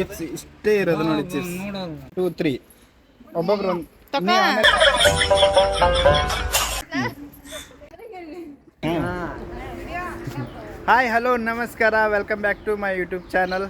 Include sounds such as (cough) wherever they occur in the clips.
Chips ಇಷ್ಟೇ ಇರೋದು ನೋಡಿ ಚಿಪ್ಸ್ ಟೂ ತ್ರೀ ಒಬ್ಬೊಬ್ರು ಹಾಯ್ ಹಲೋ ನಮಸ್ಕಾರ welcome back to my YouTube channel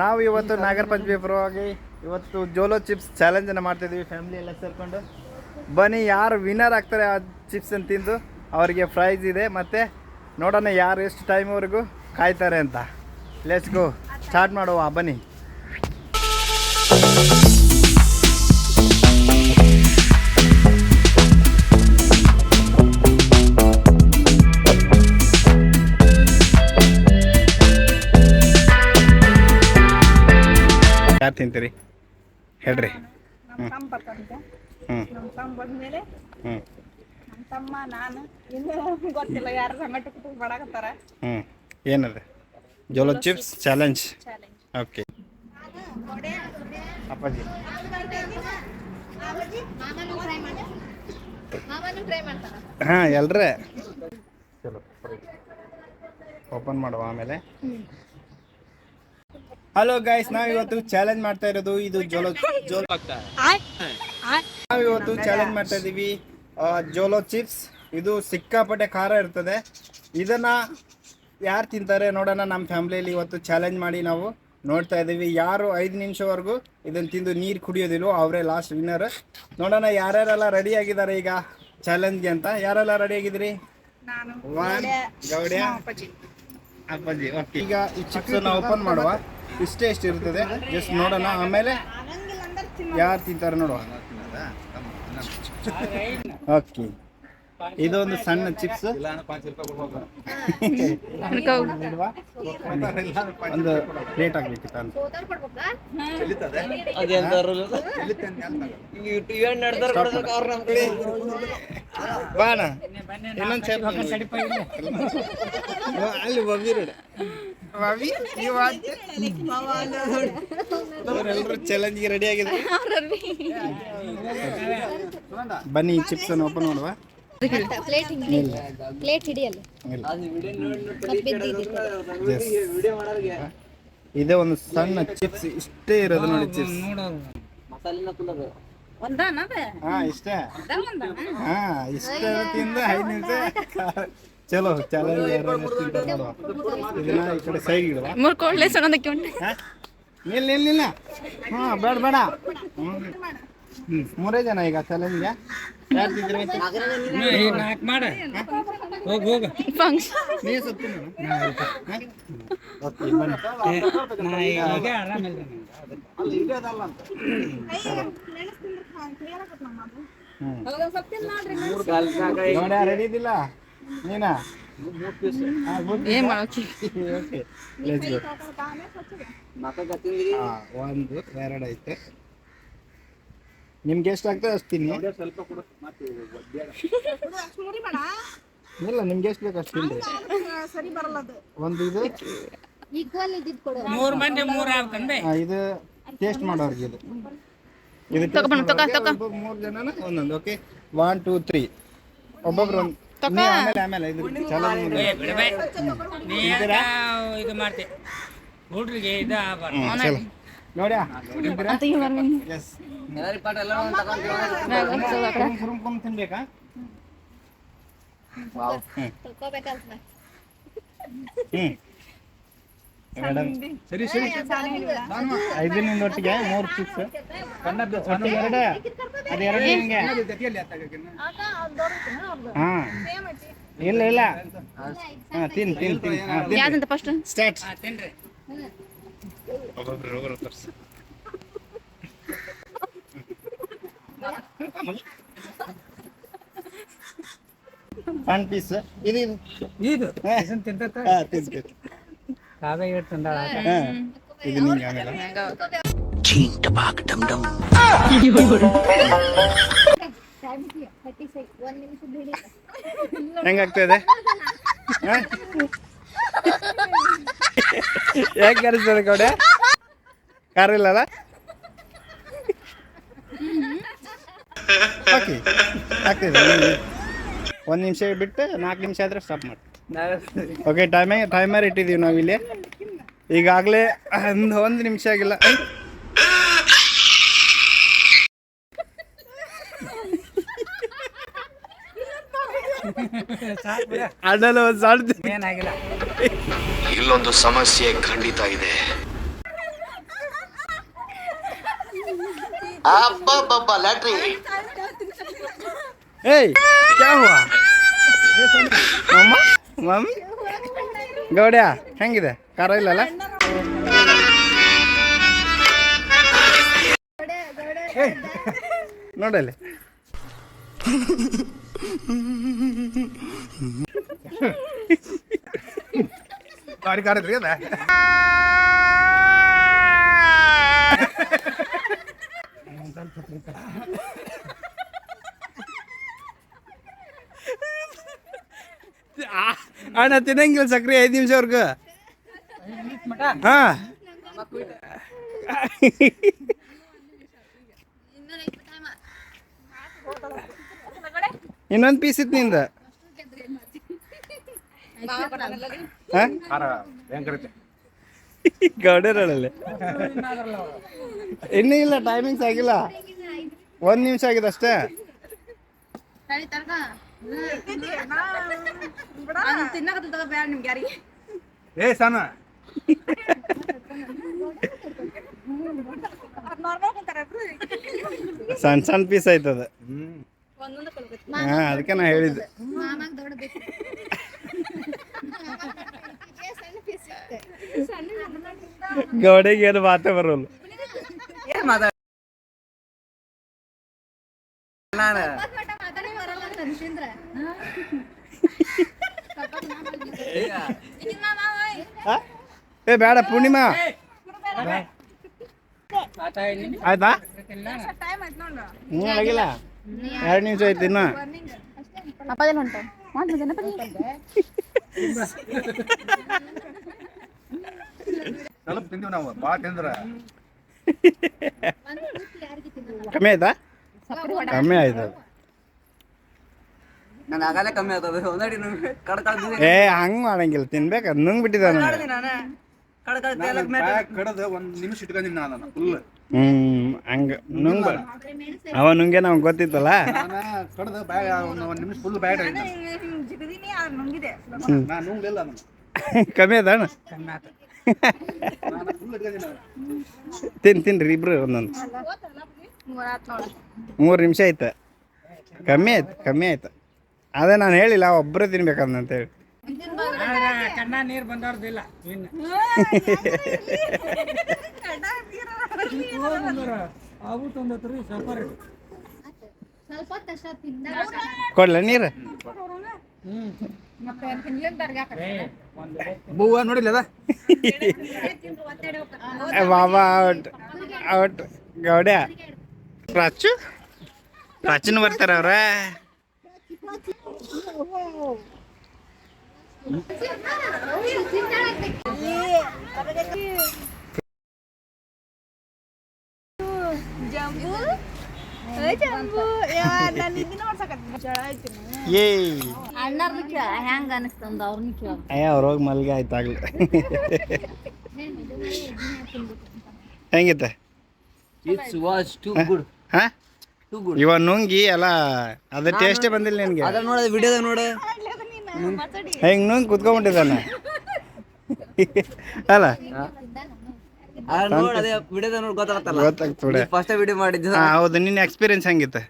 ನಾವು ಇವತ್ತು ನಾಗರ ಪಂಚಮಿ ಪರವಾಗಿ ಇವತ್ತು ಜೋಲೋ ಚಿಪ್ಸ್ ಚಾಲೆಂಜನ್ನು ಮಾಡ್ತಿದ್ದೀವಿ ಫ್ಯಾಮಿಲಿ ಎಲ್ಲ ಸೇರಿಕೊಂಡು. ಬನ್ನಿ ಯಾರು ವಿನ್ನರ್ ಆಗ್ತಾರೆ ಆ ಚಿಪ್ಸ್ ಅನ್ನ ತಿಂದು ಅವರಿಗೆ ಪ್ರೈಸ್ ಇದೆ. ಮತ್ತೆ ನೋಡೋಣ ಯಾರು ಎಷ್ಟು ಟೈಮ್ವರೆಗೂ ಕಾಯ್ತಾರೆ ಅಂತ. ಲೆಟ್ಸ್ ಗೋ ಸ್ಟಾರ್ಟ್ ಮಾಡುವ ಬನ್ನಿ. ಯಾರು ತಿಂತೀರಿ? ಹೇಳ್ರಿ. ಹ್ಞೂ ಹ್ಞೂ ನಮ್ಮ ತಮ್ಮ ನಾನು ಇನ್ನು ಗೊತ್ತಿಲ್ಲ ಯಾರು ಟೊಮೆಟೊ ಕುಟ್ಟಿ ಮಾಡಾಕತ್ತಾರ. ಹ್ಞೂ ಏನದ? ಜೋಲೋ ಚಿಪ್ಸ್ ಚಾಲೆಂಜ್ ಓಕೆ ಅಪ್ಪಾಜಿ. ಹಾಂ ಎಲ್ರೇ? ಚಲೋ ಓಪನ್ ಮಾಡುವ ಆಮೇಲೆ. ಹಲೋ ಗೈಸ್ ನಾವಿವತ್ತು ಚಾಲೆಂಜ್ ಮಾಡ್ತಾ ಇರೋದು ಇದು ಜೋಲೋ ಜೋಲೋ ನಾವಿವತ್ತು ಚಾಲೆಂಜ್ ಮಾಡ್ತಾ ಇದ್ದೀವಿ ಜೋಲೋ ಚಿಪ್ಸ್ ಇದು ಸಿಕ್ಕಾಪಟ್ಟೆ ಖಾರ ಇರ್ತದೆ. ಇದನ್ನ ಯಾರು ತಿಂತಾರೆ ನೋಡೋಣ ನಮ್ಮ ಫ್ಯಾಮಿಲಿಯಲ್ಲಿ ಇವತ್ತು ಚಾಲೆಂಜ್ ಮಾಡಿ ನಾವು ನೋಡ್ತಾ ಇದ್ದೀವಿ ಯಾರು ಐದು ನಿಮಿಷವರೆಗೂ ಇದನ್ನು ತಿಂದು ನೀರು ಕುಡಿಯೋದಿಲ್ವೋ ಅವರೇ ಲಾಸ್ಟ್ ವಿನ್ನರ್ ನೋಡೋಣ ಯಾರ್ಯಾರೆಲ್ಲ ರೆಡಿ ಆಗಿದ್ದಾರೆ ಈಗ ಚಾಲೆಂಜ್ಗೆ ಅಂತ? ಯಾರೆಲ್ಲ ರೆಡಿ ಆಗಿದ್ರಿ ಗೌಡ್ಯ ಅಪ್ಪಾಜಿ. ಅಪ್ಪಾಜಿ ಓಕೆ ಈಗ ಈ ಚಿಪ್ಸ್ ಓಪನ್ ಮಾಡುವ. ಇಷ್ಟೇ ಎಷ್ಟು ಇರ್ತದೆ. ಜಸ್ಟ್ ನೋಡೋಣ. ಆಮೇಲೆ ಯಾರು ತಿಂತಾರೆ ನೋಡುವ. ಓಕೆ ಇದೊಂದು ಸಣ್ಣ ಚಿಪ್ಸ್. ಒಂದು ಪ್ಲೇಟ್ ಆಗ್ಬೇಕಿತ್ತು ಅಂತ. ಬಾಣ ಇನ್ನೊಂದು ಸೇರ್ ಅಲ್ಲಿ ಬಬ್ಬಿರು ಬಾಬಿ ನೀವು ಅವರೆಲ್ಲರೂ ಚಾಲೆಂಜ್ಗೆ ರೆಡಿ ಆಗಿದೆ ಬನ್ನಿ ಚಿಪ್ಸ್ ಅನ್ನು ಓಪನ್ ಮಾಡುವ. ಇದೇ ಒಂದು ಸಣ್ಣ ಚಿಪ್ಸ್ ಇಷ್ಟೇ ಇರೋದು ನೋಡಿ ಚಿಪ್ಸ್ ಹಾ ಇಷ್ಟೇ. ಹಾ ಇಷ್ಟ ತಿಂದ ಐದು ನಿಮಿಷ ಚಲೋ ಚಲೋ ಇದನ್ನ ಈ ಕಡೆ ಸೈಡ್ ಇಡುವ. ಮೂರು ಕೋಡ್ಲೆ ಸಣ್ಣದಕ್ಕೆ ಉಂಟು. ಹಾ? ನಿಲ್ಲ ನಿಲ್ಲ ನಿಲ್ಲ. ಹಾ ಬೇಡ ಬೇಡ. ಹ್ಮ್ ಮೂರೇ ಜನ ಈಗ ಚಲಂದಿಯಾ ಮಾಡು. ನೀ ರೆಡಿ ಇದ್ದಿಲ್ಲ? ನೀನಾ. ಏನ್ ಮಾಡೋಕೆ ಒಂದು ಎರಡು ಐತೆ. ನಿಮ್ಗೆ ಎಷ್ಟು ಆಗ್ತದೆ ಅಷ್ಟು ತಿನ್ನಿ (laughs) ಇಲ್ಲ ನಿಮ್ಗೆ ಎಷ್ಟು ಬೇಕು ಅಷ್ಟು ತಿನ್ರಿ ಸರಿ ಬರಲ್ಲ ಅದು. ಒಂದು ಇದು? ಈಕ್ವಲ್ ಮಂದಿ ಕೊಡು ಆಗ್ತಂದೆ ಇದು ಟೇಸ್ಟ್ ಮಾಡೋರ್ಗೆ ಇದು. ಇದು ಮೂರ್. ಮೂರು ಜನನ ಒಂದೊಂದು ಓಕೆ ಒನ್ ಟೂ ತ್ರೀ ಒಬ್ಬೊಬ್ರು ಒಂದು ಆಮೇಲೆ ಆಮೇಲೆ ಇದು ತಿಂತೀರಾ ಇದು ಮಾಡ್ತೆ. ಹುಡ್ರಿಗೆ ಇದು ಚಲೋ. ನೋಡ್ಯಾ. ಎಸ್. ಕುರುಮ್ ತಿನ್ಬೇಕಾ? ಸರಿ ಸರಿ. ಐದರಿಂದ ಒಟ್ಟಿಗೆ ಮೂರು ಚಿಪ್ಸ್ ಎರಡು. ಅದು ಎರಡು ನಿಮಗೆ ಹಾ. ಇಲ್ಲ ಇಲ್ಲ. ಹಾ ತಿನ್ ತಿನ್ ತಿನ್. ಸ್ಟಾರ್ಟ್ ಹಾ, ತಿನ್ರಿ. ಸಣ್ಣ ಪೀಸ್ ಇದು ಇದು ಇದನ್ನ? ಹಾ ಇದು ನಿಂಗೆ ಆಮೇಲೆ ನಿಮಿಷ ಬಿಡಿ ಹೆಂಗಾಗ್ತದೆ ಯಾಕೆ ಕರೆಸ್ತದೆ ಕೌಡೆ ಕಾರ ಇಲ್ಲಲ್ಲ ಓಕೆ ಆಗ್ತದೆ ಒಂದು ನಿಮಿಷ ಬಿಟ್ಟು ನಾಲ್ಕು ನಿಮಿಷ ಆದ್ರೆ ಸ್ಟಾಪ್ ಮಾಡಿ. ಓಕೆ ಟೈಮೇ ಟೈಮರ್ ಇಟ್ಟಿದ್ದೀವಿ ನಾವು ಇಲ್ಲಿ. ಈಗಾಗಲೇ ಒಂದು ಒಂದು ನಿಮಿಷ ಆಗಿಲ್ಲ. (laughs) ಒಂದು ಸಣ್ಣ ಏನಾಗಿಲ್ಲ. ಇಲ್ಲೊಂದು ಸಮಸ್ಯೆ ಖಂಡಿತ ಇದೆ. ಅಬ್ಬಬ್ಬಬ್ಬ ಲ್ಯಾಟ್ರಿ ಏಯ್ ಕ್ಯಾ ಹುವಾ ಮಮ್ಮ ಮಮ್ಮಿ ಗೌಡ್ಯ ಹೆಂಗಿದೆ ಖಾರ ಇಲ್ಲಲ್ಲ ನೋಡಲ್ಲಿ ಗಾಡಿ ಕಾರ್ ಐತ್ರಿ ಅದ ಅಣ್ಣ ತಿನ್ನಂಗಿಲ್ಲ ಸಕ್ರೆ ಐದು ನಿಮಿಷವರೆಗೂ ಹಾ. ಇನ್ನೊಂದು ಪೀಸ್ ಇತ್ತು ನಿಂದ. ಹಾ? ಗೌಡರಳಲ್ಲಿ ಇನ್ನೂ ಇಲ್ಲ ಟೈಮಿಂಗ್ಸ್ ಆಗಿಲ್ಲ. ಒಂದು ನಿಮಿಷ ಆಗಿದೆ ಅಷ್ಟೇ. ಏ ಸಣ್ಣ. ಸಣ್ಣ ಸಣ್ಣ ಪೀಸ್ ಆಯ್ತದ. ಹಾ ಅದಕ್ಕೆ ನಾ ಹೇಳಿದ್ದೆ. (laughs) ಗೌಡೆಗೆ ಏನು ಮಾತೇ ಬರೋಲ್ಲ? ಏ ಬೇಡ ಪೂರ್ಣಿಮಾ ಆಯ್ತಾ ಟೈಮ್ ಆಯ್ತು ನೋಡು ಹ್ಞೂ ಆಗಿಲ್ಲ ಎರಡು ನಿಮಿಷ ಆಯ್ತು ಇನ್ನ ಹೊಂಟ ಮಾಡ್ಬೋದೇನಪ್ಪ ಸ್ವಲ್ಪ ತಿಂದೀವಿ ನಾವು ಭಾಳ ತಿಂದ್ರ. ಕಮ್ಮಿ ಆಯ್ತಾ? ಕಮ್ಮಿ ಆಯ್ತು. ನಾನು ಆಗಲೇ ಕಮ್ಮಿ ಆಗ್ತದೆ ಒಂದಡಿ ಕಡ್ಕಳ್ದು ಏ ಹಂಗ್ ಮಾಡಂಗಿಲ್ಲ ತಿನ್ಬೇಕು ಅದು ನುಂಗ್ ನಾನು ಕಡ್ಕಳ್ ಕಡದ ಒಂದ್ ನಿಮಿಷ ಇಟ್ಕೊಂಡಿನಿ ನಾನು ಫುಲ್ ಹ್ಮ್ ಹಂಗ ನುಂಗ್ ಅವ ನುಂಗೆ ನಮ್ಗೆ ಗೊತ್ತಿತ್ತಲ್ಲ? ನಾನು ಕಡದ ಬ್ಯಾಗ್ ಒಂದು ಒಂದ್ ನಿಮಿಷ ಫುಲ್ ಬ್ಯಾಗ್ ನುಂಗಿದೆ. ನಾನು ನುಂಗ್ಲಿಲ್ಲ ನಾನು ಕಮ್ಮಿ ಅದಣ್ಣ ಕಮ್ಮಿ ಆತ ತಿನ್ ತಿನ್ರಿ ಇಬ್ರು ಒಂದೊಂದು. ಮೂರು ನಿಮಿಷ ಆಯ್ತು? ಕಮ್ಮಿ ಆಯ್ತು ಕಮ್ಮಿ ಆಯ್ತು. ಅದೇ ನಾನು ಹೇಳಿಲ್ಲ ಒಬ್ಬರೇ ತಿನ್ಬೇಕಂತೇಳಿ ಕಣ್ಣ ನೀರು ಬಂದವ್ರದ್ದಿಲ್ಲ ಕೊಡ್ಲ ನೀರು? ಬೂವ ನೋಡಿಲ್ಲ ಅದ? ಬಾಬಾ ಔಟ್ ಔಟ್ ಗೌಡ್ಯ. ಪ್ರಾಚು? ಪ್ರಾಚೀನ ಬರ್ತಾರ ಅವ್ರ. ಏ ಅಣ್ಣರ್ನ ಕೇಳ ಹೆಂಗ ಅನಿಸ್ತಂದ ಅವ್ರನ್ನ ಕೇಳ. ಅಯ್ಯ ಅವ್ರ ಹೋಗಿ ಮಲ್ಗೆ ಆಯ್ತಾಗ್ಲಿ ಹೆಂಗಿತ್ತ? ಇಟ್ಸ್ ವಾಸ್ ಟು ಗುಡ್ ಹಾ? ಟು ಗುಡ್ ಇವ ನುಂಗಿ ಎಲ್ಲ ಅದ ಟೇಸ್ಟೇ ಬಂದಿಲ್ಲ ನಿನಗೆ. ಅದ್ರ ನೋಡ ವಿಡಿಯೋದಾಗ ನೋಡ. ಹೆಂಗ್ ನುಂಗ್ ಕುತ್ಕೊಂಡ್ಬಿಟ್ಟಿದ್ದಾನೆ ಅಲ್ಲ. ಫಸ್ಟ್ ವಿಡಿಯೋ ಮಾಡಿದ್ದು. ಹೌದು ನಿನ್ನ ಎಕ್ಸ್ಪೀರಿಯನ್ಸ್ ಹೆಂಗಿತ್ತು?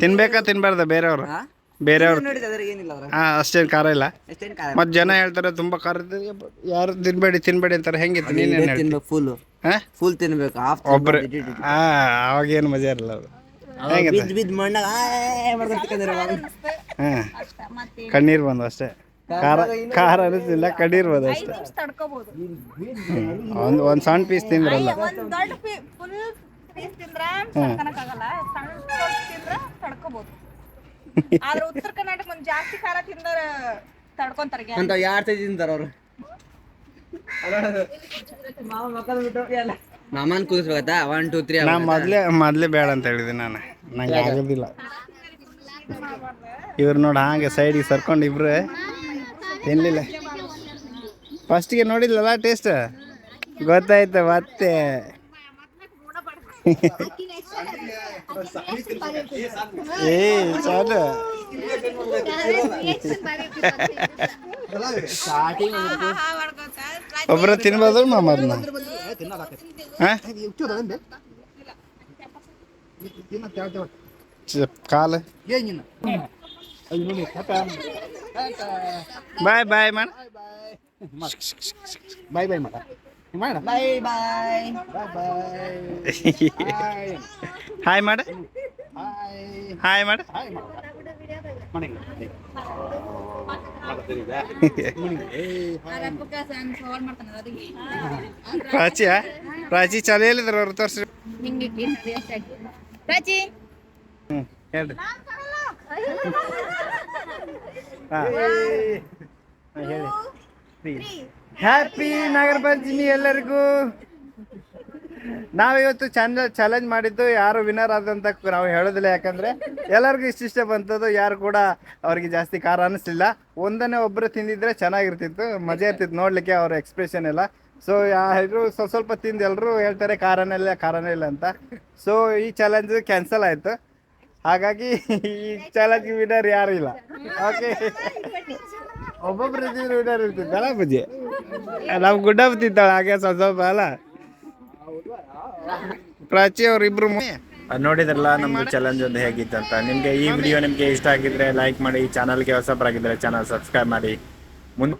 ತಿನ್ಬೇಕಾ ತಿನ್ಬಾರ್ದ ಬೇರೆಯವ್ರು? ಬೇರೆಯವ್ರು ಹಾ ಅಷ್ಟೇನು ಖಾರ ಇಲ್ಲ. ಮತ್ತೆ ಜನ ಹೇಳ್ತಾರೆ ತುಂಬಾ ಖಾರ. ಯಾರು ತಿನ್ಬೇಡಿ ತಿನ್ಬೇಡಿ ಅಂತಾರೆ. ಹೆಂಗಿತ್ತು? ನೀನೇನು ಫುಲ್ ಫುಲ್ ತಿನ್ಬೇಕು ಒಬ್ರು ಹಾ ಅವಾಗ ಏನು ಮಜಾ ಇರಲ್ಲ ಅದು ಹೆಂಗಿತ್ತು? ಕಣ್ಣೀರ್ ಬಂದು ಅಷ್ಟೇ. ಖಾರ ಖಾರ ಅನಿಸ್ತಿಲ್ಲ ಕಡಿರ್ಬೋದು ಬಂದು ಅಷ್ಟೇ ತಡ್ಕೋಬಹುದು ಒಂದು ಒಂದು ಸಣ್ಣ ಪೀಸ್ ತಿಂದ್ರಲ್ಲ. ಒಂದ್ ದೊಡ್ಡ ಫುಲ್ ಪೀಸ್ ತಿಂದ್ರ? ತಡ್ಕನಕ್ಕಾಗಲ್ಲ ಸಣ್ಣ ಸ್ವಲ್ಪ ತಿಂದ್ರ ತಡ್ಕೋಬಹುದು ಆದ್ರೆ ಉತ್ತರ ಕರ್ನಾಟಕ ಒಂದ್ ಜಾಸ್ತಿ ಖಾರ ತಿಂದ್ರ ತಡ್ಕೊಂತಾರ ಅಂತ ಯಾರ್ ತಿಂತಾರ ಅವ್ರು? ಮಾಮನ್ ಕೂದಿಸ್ಬೇಕಾ ಒನ್ ಟೂ ತ್ರೀ ನಾ ಮೊದ್ಲೇ ಮೊದ್ಲೇ ಬೇಡ ಅಂತ ಹೇಳಿದೆ ನಾನು. ನಂಗೆ ಆಗೋದಿಲ್ಲ. ಇವ್ರು ನೋಡಿ ಹಾಗೆ ಸೈಡಿಗೆ ಸರ್ಕೊಂಡು ಇಬ್ರು. ತಿನ್ಲಿಲ್ಲ. ಫಸ್ಟಿಗೆ ನೋಡಿದ್ಲಲ್ಲ ಟೇಸ್ಟ್ ಗೊತ್ತಾಯ್ತು ಮತ್ತೆ. ಏ ಚಾಲು ಒಬ್ಬರ ತಿನ್ಬೋದು ಮಾಮ ಚ- ಕಾಲು. ಬಾಯ್ ಬಾಯ್ ಮಾಡ ಬಾಯ್ ಬಾಯ್ ಮಾಡ ಮಾಡ bye bye bye bye hi ಮಾಡ ಹಾಯ್ ಹಾಯ್ ಮಾಡ ಹಾಯ್ ಮಾಡ ಮನೆಗೆ ಪ್ರಾಚಿ ಪ್ರಾಚಿ ಚಲ ಹೇಳಿದ್ರ ಅವ್ರು ತೋರ್ಸ್ರಿ ರಾಜಿ ಹ್ಞೂ ಹೇಳ್ರಿ ಹಾ. ಹೇಳಿ. ಹ್ಯಾಪಿ ನಾಗರ ಪಂಚಮಿ ಎಲ್ಲರಿಗೂ. ನಾವಿವತ್ತು ಚಂದ ಚಾಲೆಂಜ್ ಮಾಡಿದ್ದು ಯಾರು ವಿನರ್ ಆದಂತ ನಾವು ಹೇಳೋದಿಲ್ಲ ಯಾಕಂದ್ರೆ ಎಲ್ಲರಿಗೂ ಇಷ್ಟಿಷ್ಟ ಬಂತದ್ದು ಯಾರು ಕೂಡ ಅವ್ರಿಗೆ ಜಾಸ್ತಿ ಖಾರ ಅನಿಸ್ಲಿಲ್ಲ. ಒಂದನೇ ಒಬ್ಬರು ತಿಂದಿದ್ರೆ ಚೆನ್ನಾಗಿರ್ತಿತ್ತು. ಮಜಾ ಇರ್ತಿತ್ತು ನೋಡ್ಲಿಕ್ಕೆ ಅವ್ರ ಎಕ್ಸ್ಪ್ರೆಷನ್ ಎಲ್ಲ. ಸೊ ಯಾರು ಸ್ವಲ್ಪ ಸ್ವಲ್ಪ ತಿಂದು ಎಲ್ಲರೂ ಹೇಳ್ತಾರೆ ಖಾರನೇ ಇಲ್ಲ ಖಾರನೇ ಇಲ್ಲ ಅಂತ. ಸೊ ಈ ಚಾಲೆಂಜ್ ಕ್ಯಾನ್ಸಲ್ ಆಯ್ತು. ಹಾಗಾಗಿ ಈ ಚಾಲಕಿ ವಿನರ್ ಯಾರು ಇಲ್ಲ. ಓಕೆ ಒಬ್ಬೊಬ್ರು ಇದ್ದಿದ್ರು ವಿನರ್ ಇರ್ತಿದ್ದಲ್ಲ ಬುಜ್ಜಿ ನಾವು ಗುಡ್ಡ ತಿಂತಾಳೆ ಹಾಗೆ ಸ್ವಲ್ಪ ಅಲ್ಲ. ಪ್ರಾಚಿ ಅವ್ರಿಬ್ರು ನೋಡಿದ್ರಲ್ಲ, ನಮ್ದು ಚಾಲೆಂಜ್ ಒಂದು ಹೇಗಿತ್ತು ಅಂತ. ನಿಮ್ಗೆ ಈ ವಿಡಿಯೋ ನಿಮ್ಗೆ ಇಷ್ಟ ಆಗಿದ್ರೆ ಲೈಕ್ ಮಾಡಿ ಚಾನಲ್ಗೆ ಹೊಸಬರಾಗಿದ್ರೆ ಚಾನಲ್ ಸಬ್ಸ್ಕ್ರೈಬ್ ಮಾಡಿ. ಮುಂದೆ